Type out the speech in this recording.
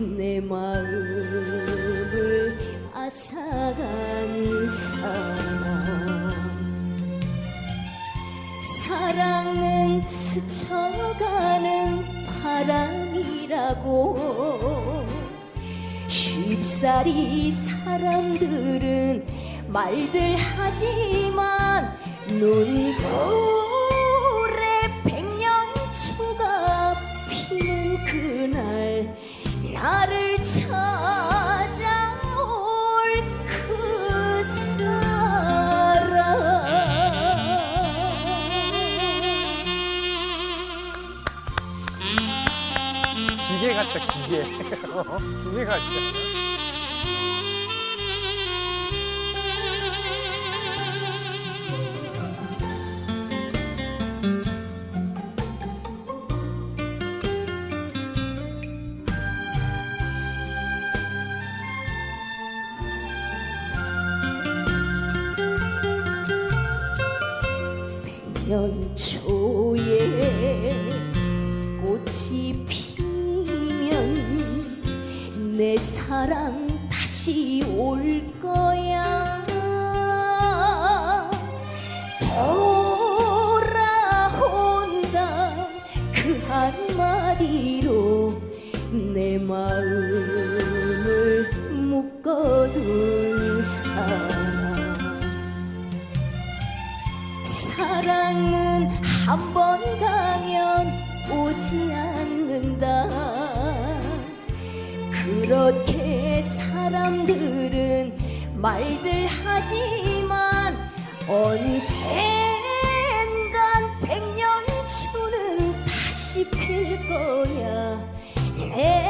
내 마음을 아사간 사람. 사랑은 스쳐가는 바람이라고. 쉽사리 사람들은 말들 하지만 눈과 찾아올 그 사람 기계 같다 기계. 기계 같다 연초에 꽃이 피면 내 사랑 다시 올 거야. 돌아온다. 그 한마디로 내 마음 사랑은 한 번 가면 오지 않는다. 그렇게 사람들은 말들 하지만 언젠간 백년추는 다시 필 거야. 내